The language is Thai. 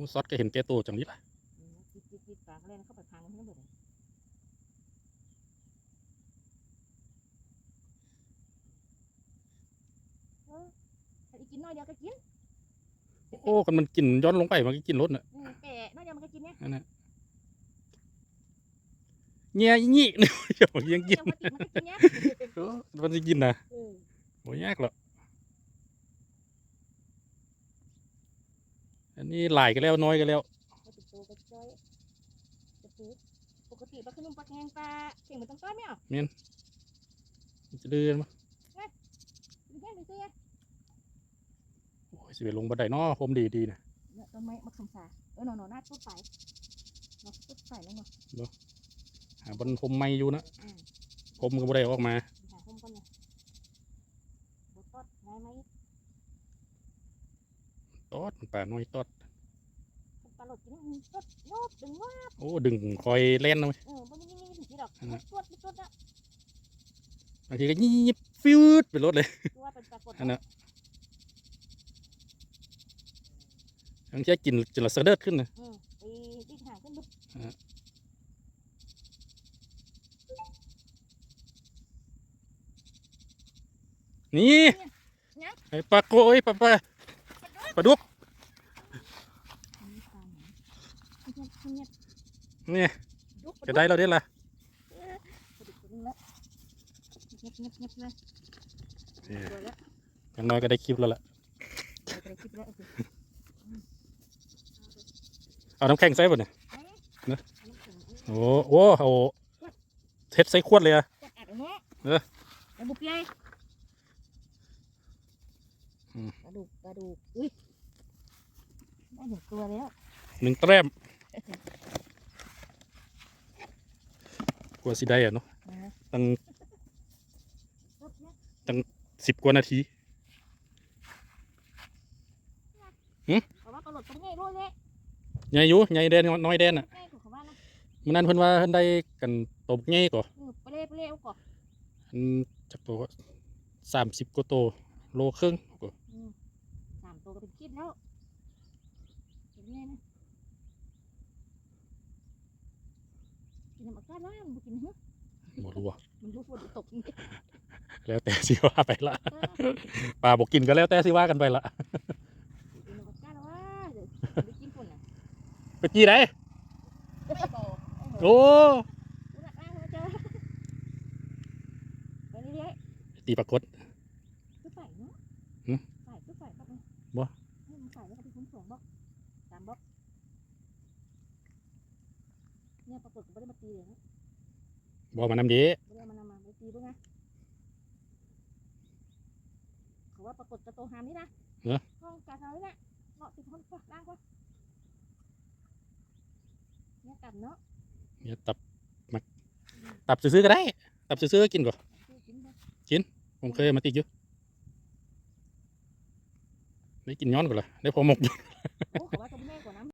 มูซอสก็เห็นเตโตจังนี้ล่ะจิตจิตจิตปากเล่นเข้าไปทางมันทั้งหมดเลยเออถ้าอีกกินน้อยเดียวก็กิน โอ้กันมันกินย้อนลงไปมันก็กินรถน่ะอืมแก่น้อยเดียวมันก็กินเนี่ยนั่นน่ะเงี้ยอีนี่เดี๋ยวยังกินเดี๋ยวมันกินมันก็กินเนี่ยเออมันจะกินนะเออโหยากหรอก นนี้หลายกันแล้วน้อยกันแล้วก็ติดโตก็จ้อยจะปูปกติปลาขนุ่มปลาแกงปลาเข่งมันต้องต้อยไหมอะมันจะเดินมาดูแค่ดูซิอะโอ้ยสิไปลงบันไดเนาะโฮมดีดีนะเนี่ยต้นไม้มะขามสาเออหนอหนอหน้าตุ๊ดใสหนอตุ๊ดใสแล้วเนาะหาบนโฮมไม่อยู่นะอืมโฮมก็บ่ได้ออกมา หาห้องก่อนเนี่ยบดตอดได้ไหม ตอดป่าน้อยตอดปลาหลดกินนี่ตดโยบดึงว่าโอ้ดึงคอยเล่นนะเว้ยเออบ่มีนี่นี่ถึงที่ดอกอันนั้นตดตดตดอะบางทีก็ยิบฟิวดไปรถเลยคือว่าเป็นปลากดอันน่ะบางทีกินจนละเสะเดิดขึ้นนะอืมไปดิ้นห่างขึ้นบึ๊บนี่ไอ้ปลาโกยปลาปลา ปลาดุกอันนี้ปลาไหนเงียบเงียบนี่ดุกจะได้เราได้ละปลาดุกตัวนึงละเงียบเงียบเงียบเลยนี่ตัวละอย่างน้อยก็ได้คลิปแล้วล่ะเดี๋ยวไปคิดแล้วโอเคเอาน้ำแข็งใส่บ่เนี่ยเอานะน้ำแข็งเอาโอ้โอ้โหเท็ดใส่ขวดเลยอะกดอัดเอาเนาะเออแล้วบุ กยัยอืมกระดูกกระดูกอุ้ยได้หนึ่งตัวแล้วหนึ่งแต้มกลัวสิได้อะเนาะนะฮะตั้งปุ๊บเนี่ยสิบกว่านาทีเพราะว่าปลาหลดตรงนี้รู้เลยใหญ่อยู่ใหญ่แดนน้อยแดนอะใกล้ของเขาว่านะมันนั้นเพิ่นว่าเพิ่นได้กันตบใหญ่กว่าเออไปเล่ไปเล่เอาก่อนอันจักตัวสามสิบกว่าตัวโลครึ่งกว่าอืมสาม ตัวก็เป็นคิดแล้วเห็นไงนะกินน้ำอัดก้านแล้วมันบ่กินเหรอบ่รู้ว่ามันรู้ฝนตกนี่แล้วแต่สิว่าไปละเออปลาบอกกินก็แล้วแต่สิว่ากันไปละกินน้ำอัดก้านแล้วว่าเดี๋ยวไปกินฝนอะไปกี่ไหนไม่บอกโอ้ดูหนักอ้างมาเจอไปเรื่อยตีปลากดๆคือใส่เนาะ บเนี่ยบ่ให้มันใส่แล้วก็ไปคุ้มสองบล็อกสามบล็อกเนี่ยปรากฏก็ไม่ได้มาตีเลยนะบ่มานำเด้ไม่ได้เอามานำมาไปตีด้วยไงเขาว่าปรากฏกระโตหามนี่นะห้องกาเซานี่นะเหมาะติดห้องกว่าล่างกว่าเนี่ยกลับเนาะเนี่ยตับมักตับซื้อๆก็ได้ ตับซื้อๆก็กินก่อนซื้อกินไปผมเคยเอามาติกอยู่ ได้กินย้อนก่อนละได้พอหมกอยู่โอ้ขาว่าจะไม่กว่านะ